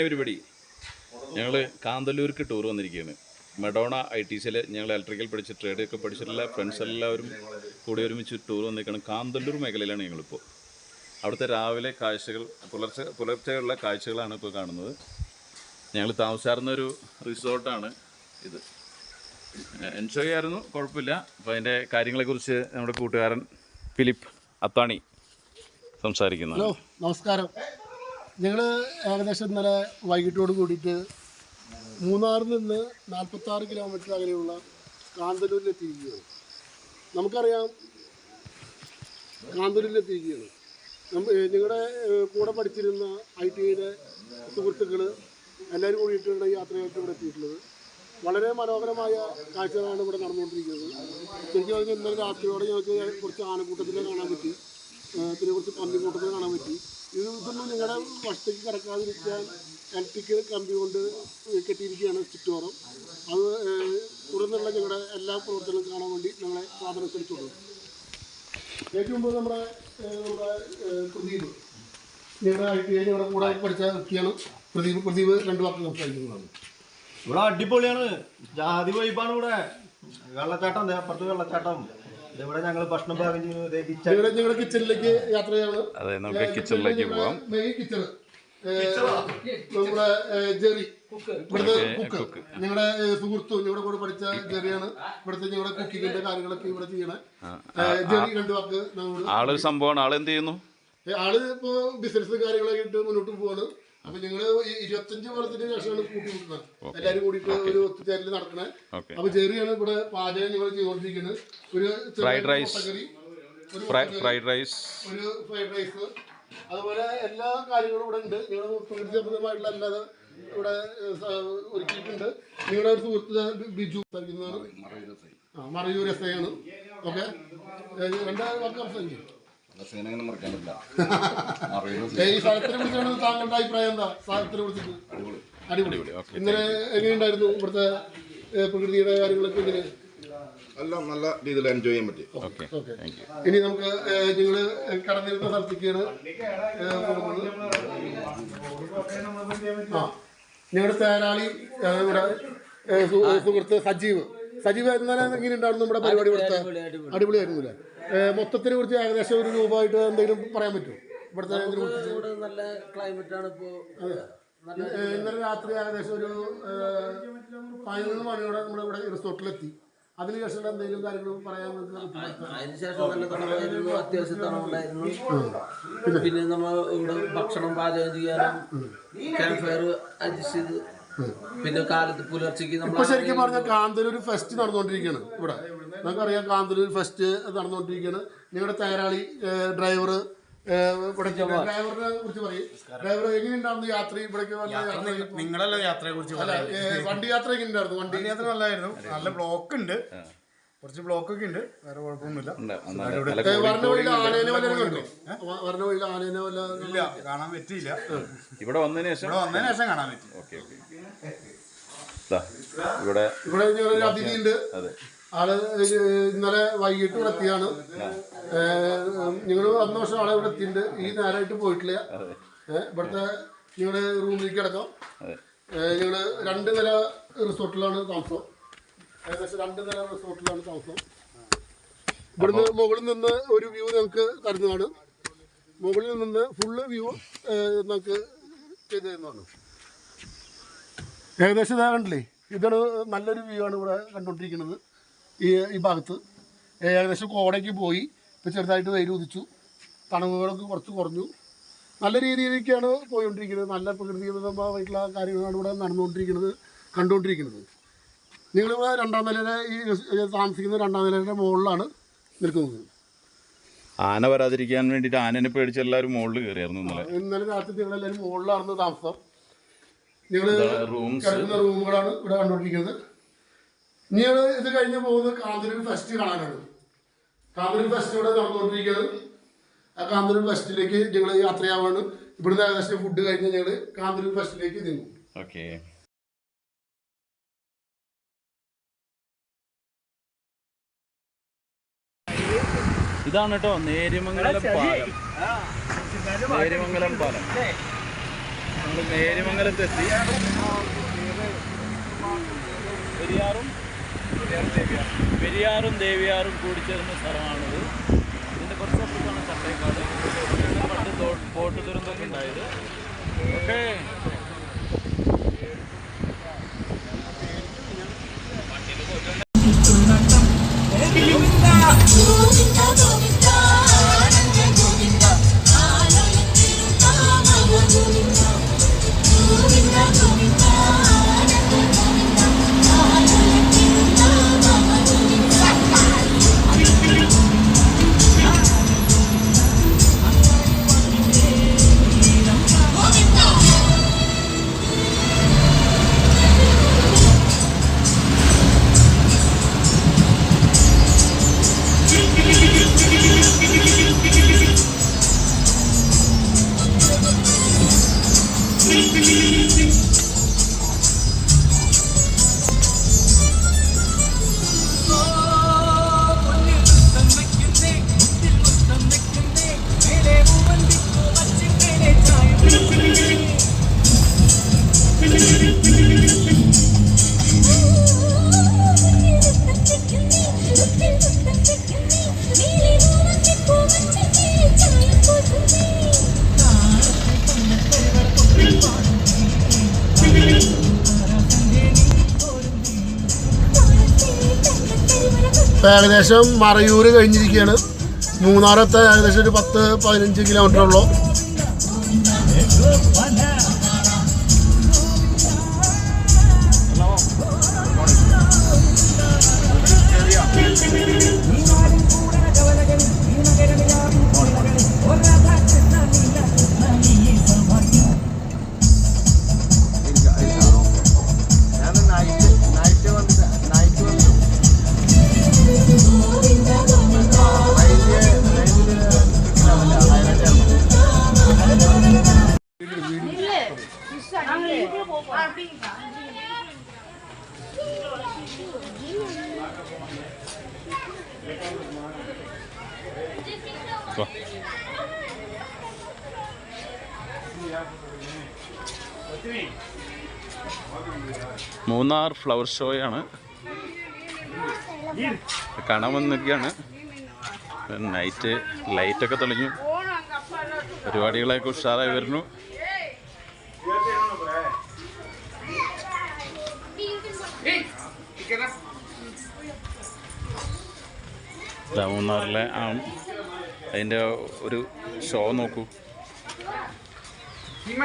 Everybody ഞങ്ങൾ കാന്തല്ലൂർക്ക് tour വന്നിരിക്കുകയാണ്. മെഡോണ ഐ ടി സിയിൽ ഞങ്ങൾ ഇലക്ട്രിക്കൽ പഠിച്ച് ട്രേഡ് ഒക്കെ പഠിച്ചിട്ടുള്ള ഫ്രണ്ട്സ് എല്ലാവരും കൂടി ഒരുമിച്ച് ടൂർ വന്നിരിക്കണം കാന്തല്ലൂർ മേഖലയിലാണ് ഞങ്ങളിപ്പോൾ അവിടുത്തെ രാവിലെ കാഴ്ചകൾ പുലർച്ചെ പുലർച്ചെയുള്ള കാഴ്ചകളാണ് ഇപ്പോൾ കാണുന്നത്. ഞങ്ങൾ താമസിച്ചിരുന്ന ഒരു റിസോർട്ടാണ് ഇത്. എൻജോയ് ആയിരുന്നു കുഴപ്പമില്ല. അപ്പോൾ അതിന്റെ കാര്യങ്ങളെക്കുറിച്ച് നമ്മുടെ കൂട്ടുകാരൻ ഫിലിപ്പ് അത്താണി സംസാരിക്കുന്നു ഹലോ നമസ്കാരം. ഞങ്ങൾ ഏകദേശം ഇന്നലെ വൈകിട്ടോട് കൂടിയിട്ട് മൂന്നാറിൽ നിന്ന് നാൽപ്പത്തി ആറ് കിലോമീറ്റർ അകലെയുള്ള കാന്തല്ലൂരിലെത്തിയിരിക്കുകയാണ് നമുക്കറിയാം കാന്തല്ലൂരിലെത്തിയിരിക്കുകയാണ് ഞങ്ങളുടെ കൂടെ പഠിച്ചിരുന്ന ഐ ടി ഐയിലെ സുഹൃത്തുക്കൾ എല്ലാവരും കൂടിയിട്ടുള്ള യാത്രയായിട്ട് ഇവിടെ എത്തിയിട്ടുള്ളത്. വളരെ മനോഹരമായ കാഴ്ചകളാണ് ഇവിടെ നടന്നുകൊണ്ടിരിക്കുന്നത്. എനിക്ക് പറഞ്ഞാൽ ഇന്നലെ രാത്രിയോടെ ഞങ്ങൾക്ക് കുറച്ച് ആനക്കൂട്ടത്തിനെ കാണാൻ പറ്റി. പിന്നെ കുറച്ച് പന്നിക്കൂട്ടത്തിനെ കാണാൻ പറ്റി. ഇതൊന്നും നിങ്ങളുടെ വശത്തേക്ക് കിടക്കാതിരിക്കാൻ ഇലക്ട്രിക്കൽ കമ്പി കൊണ്ട് കെട്ടിയിരിക്കുകയാണ് ചുറ്റോറും അത് തുടർന്നുള്ള ഞങ്ങളുടെ എല്ലാ പ്രവർത്തനങ്ങളും കാണാൻ വേണ്ടി ഞങ്ങളെ സാധനം ക്ഷണിച്ചുള്ളൂ ഏറ്റവും മുമ്പ് നമ്മുടെ നമ്മുടെ പ്രദീപ്. ഞങ്ങളുടെ ഐ ടി ഐ ഞങ്ങളുടെ കൂടെ പഠിച്ച വ്യക്തിയാണ് പ്രദീപ്. പ്രദീപ് രണ്ട് വാക്ക് സംസാരിക്കുന്നതാണ്. ഇവിടെ അടിപൊളിയാണ്. ജാതി വൈബാണ് ഇവിടെ. വെള്ളച്ചാട്ടം അപ്പുറത്ത് വെള്ളച്ചാട്ടം. ഇവിടെ ഞങ്ങൾ ഭക്ഷണം പാകം യാത്രയാണ്. അതെ നമുക്ക് കിച്ചണിലേക്ക് പോവാം. മെയിൻ കിച്ചൺ നമ്മുടെ ജെറി. ഇവിടുത്തെ കുക്ക് ഞങ്ങളുടെ ഏഹ്, സുഹൃത്തും ഞങ്ങളുടെ കൂടെ പഠിച്ച ജെറിയാണ്. ഇവിടുത്തെ ഞങ്ങളുടെ കുക്കിങ്ങിന്റെ കാര്യങ്ങളൊക്കെ ഇവിടെ ചെയ്യണേ. ഏഹ്, ജെറി രണ്ട് വാക്ക് നമ്മളോട് ആളൊരു സംഭവമാണ്. ആളെന്ത് ചെയ്യുന്നു? ആൾ ഇപ്പോ ബിസിനസ് കാര്യങ്ങളൊക്കെ ആയിട്ട് മുന്നോട്ട് പോവാണ്. അപ്പൊ ഞങ്ങൾ ഇരുപത്തഞ്ച് വർഷത്തിന് ശേഷമാണ് കൂട്ടിമുട്ടുന്നത് എല്ലാരും കൂടിയിട്ട് ഒരു ഒത്തുചേരൽ നടക്കണേ. അപ്പൊ ചെറിയാണ് ഇവിടെ പാചകം ഞങ്ങൾ ചെയ്തുകൊണ്ടിരിക്കുന്നത് ഒരു ഫ്രൈഡ് റൈസ്. ഒരു ഫ്രൈഡ് റൈസ്. ഒരു ഫ്രൈഡ് റൈസ്. അതുപോലെ എല്ലാ കാര്യങ്ങളും ഇവിടെ ഉണ്ട്. നിങ്ങൾ പ്രകൃതി എല്ലാ അല്ലാതെ ഇവിടെ ഒരുക്കിയിട്ടുണ്ട്. നിങ്ങളുടെ ഒരു സുഹൃത്ത് ബിജു സംസാരിക്കുന്നതാണ്. ആ മറയൂർ എസ് ഐ ആണ് ഓക്കെ രണ്ടാ വാക്ക് സംസാരിക്കും. ഈ സ്ഥലത്തിനെ കുറിച്ചാണ് താങ്കളുടെ അഭിപ്രായം എന്താ? സ്ഥലത്തിനെ കുറിച്ചിട്ട്? അടിപൊളി. ഇന്നലെ എങ്ങനെയുണ്ടായിരുന്നു ഇവിടുത്തെ ഏഹ്, പ്രകൃതിയുടെ കാര്യങ്ങളൊക്കെ ഇങ്ങനെ? എല്ലാം നല്ല രീതിയിൽ എൻജോയ് ചെയ്യാൻ പറ്റി. ഓക്കെ ഓക്കെ താങ്ക് ഇനി നമുക്ക് നിങ്ങൾ കടന്നിരുന്ന സ്ഥലത്തേക്കാണ് ആ. ഞങ്ങളുടെ തേരാളി ഏഹ്, ഇവിടെ സുഹൃത്ത് സജീവ്. സജീവ് എന്നാലും എങ്ങനെ ഉണ്ടായിരുന്നു നമ്മുടെ പരിപാടി ഇവിടുത്തെ? അടിപൊളിയായിരുന്നു അല്ലേ മൊത്തത്തിനെ കുറിച്ച് ഏകദേശം ഒരു രൂപമായിട്ട് എന്തെങ്കിലും പറയാൻ പറ്റുമോ? ഇവിടുത്തെ നല്ല ക്ലൈമറ്റ് ആണ് ഇപ്പോ. ഏഹ്, ഇന്നലെ രാത്രി ഏകദേശം ഒരു പതിനൊന്ന് മണിയോടെ നമ്മൾ ഇവിടെ റിസോർട്ടിലെത്തി. അതിനുശേഷം എന്തെങ്കിലും കാര്യങ്ങൾ പറയാൻ അതിനുശേഷം നല്ല അത്യാവശ്യം തണുപ്പുണ്ടായിരുന്നു പിന്നെ? നമ്മൾ ഇവിടെ ഭക്ഷണം പാചകം ചെയ്യാനും ക്യാമ്പ് ഫയർ അഡ്ജസ്റ്റ് ചെയ്ത് പിന്നെ കാലത്ത് പുലർച്ചയ്ക്ക് ഇപ്പൊ നമ്മൾ ശരിക്കും പറഞ്ഞാൽ കാന്തലൂർ ഫെസ്റ്റ് നടന്നുകൊണ്ടിരിക്കുകയാണ് ഇവിടെ. നമുക്കറിയാം കാന്തലൂർ ഫെസ്റ്റ് നടന്നുകൊണ്ടിരിക്കുകയാണ് നിങ്ങളുടെ തയ്യാറാളി ഡ്രൈവർ ഡ്രൈവറിനെ കുറിച്ച് പറയും. ഡ്രൈവർ എങ്ങനെയുണ്ടായിരുന്നു യാത്ര? ഇവിടേക്ക് വന്ന യാത്ര നിങ്ങളല്ല യാത്രയെ കുറിച്ച് അല്ല വണ്ടി യാത്ര എങ്ങനെയുണ്ടായിരുന്നു? വണ്ടി യാത്ര നല്ലായിരുന്നു. നല്ല ബ്ലോക്ക് ഉണ്ട്. കുറച്ച് ബ്ലോക്ക് ഒക്കെ ഉണ്ട്. വേറെ കുഴപ്പമൊന്നുമില്ല. ഏ, വരണ വഴിയിൽ ആനേനെ വല്ലതും കണ്ടോ? വരണ വഴിയിൽ ആനേനെ വല്ല ഇല്ല കാണാൻ പറ്റിയില്ല. ഇവിടെ വന്നതിന് ശേഷം? ഇവിടെ വന്നതിന് ശേഷം കാണാൻ പറ്റി. ഓക്കെ ഇവിടെ ഇവിടെ ഒരു അതിഥി ഉണ്ട്. അതെ. ആൾ ഇന്നലെ വൈകിട്ട് ഇവിടെ എത്തിയാണ്. നിങ്ങൾ വന്ന വർഷം ആളെ ഇവിടെ എത്തിയിട്ടുണ്ട്. ഈ നേരമായിട്ട് പോയിട്ടില്ല. ഇവിടുത്തെ നിങ്ങൾ റൂമിലേക്ക് കിടക്കാം. അതെ. ഞങ്ങൾ രണ്ട് നില റിസോർട്ടിലാണ് താമസം. ഏകദേശം രണ്ട് നില റിസോർട്ടിലാണ് താമസം. ഇവിടുന്ന് മുകളിൽ നിന്ന് ഒരു വ്യൂ നമുക്ക് തരുന്നതാണ്. മുകളിൽ നിന്ന് ഫുള്ള് വ്യൂ നമുക്ക് ചെയ്ത് തരുന്നതാണ് ഏകദേശം ഇതാ കണ്ടില്ലേ? ഇതാണ് നല്ലൊരു വ്യൂ ആണ് ഇവിടെ കണ്ടുകൊണ്ടിരിക്കുന്നത്. ഈ ഈ ഭാഗത്ത്. ഏകദേശം കോടയ്ക്ക് പോയി ഇപ്പോൾ ചെറുതായിട്ട് വെയിൽ ഉദിച്ചു. തണുവുകളൊക്കെ കുറച്ച് കുറഞ്ഞു. നല്ല രീതിയിലേക്കാണ് പോയിക്കൊണ്ടിരിക്കുന്നത്. നല്ല പ്രകൃതിബദ്ധമായിട്ടുള്ള കാര്യങ്ങളാണ് ഇവിടെ നടന്നുകൊണ്ടിരിക്കുന്നത് കണ്ടുകൊണ്ടിരിക്കുന്നത്. നിങ്ങളിവിടെ രണ്ടാം നിലയിലെ ഈ താമസിക്കുന്ന രണ്ടാം നിലയുടെ മുകളിലാണ് നിൽക്കുന്നത്. ആന വരാതിരിക്കാൻ വേണ്ടിയിട്ട് ആനനെ പേടിച്ച് എല്ലാവരും മുകളിൽ കയറിയായിരുന്നു ഇന്നലെ. ഇന്നലെ രാത്രി നിങ്ങളെല്ലാവരും മുകളിലാണ് താമസം. നിങ്ങൾ കിടക്കുന്ന റൂമുകളാണ് ഇവിടെ കണ്ടുകൊണ്ടിരിക്കുന്നത്. നിങ്ങൾ ഇത് കഴിഞ്ഞ് പോകുന്നത് കാന്തല്ലൂർ ഫെസ്റ്റ് കാണാനാണ്. കാന്തല്ലൂർ ഫെസ്റ്റ് ഇവിടെ നടന്നുകൊണ്ടിരിക്കുന്നത്. ആ കാന്തല്ലൂർ ഫെസ്റ്റിലേക്ക് ഞങ്ങൾ യാത്രയാവാണ്. ഇവിടുന്ന് ഏകദേശം ഫുഡ് കഴിഞ്ഞ് ഞങ്ങൾ കാന്തല്ലൂർ ഫെസ്റ്റിലേക്ക് നീങ്ങും. ഓക്കെ ഇതാണ് കേട്ടോ നേര്യമംഗലം പാലം. നേര്യമംഗലം പാലം. നമ്മൾ നേര്യമംഗലത്തെത്തി. പെരിയാറും പെരിയാറും ദേവിയാറും. കൂടിച്ചേർന്ന സ്ഥലമാണിത്. ഇതിന്റെ കുറച്ചപ്പുറത്താണ് ചട്ടേക്കാട് ഇവിടെ പണ്ട് ബോട്ട് ദുരന്തമൊക്കെ ഉണ്ടായത്. ഓക്കെ. ഇപ്പം ഏകദേശം മറയൂർ കഴിഞ്ഞിരിക്കുകയാണ്. മൂന്നാറത്തെ ഏകദേശം ഒരു പത്ത് പതിനഞ്ച് കിലോമീറ്റർ ഉള്ളൂ. മൂന്നാർ ഫ്ലവർ ഷോയാണ് കാണാൻ വന്നിരിക്കുകയാണ്. നൈറ്റ് ലൈറ്റൊക്കെ തെളിഞ്ഞു. പരിപാടികളൊക്കെ ഉഷാറായി വരുന്നു. മൂന്നാറിലെ ആ അതിന്റെ ഒരു ഷോ നോക്കൂ. ഹിമ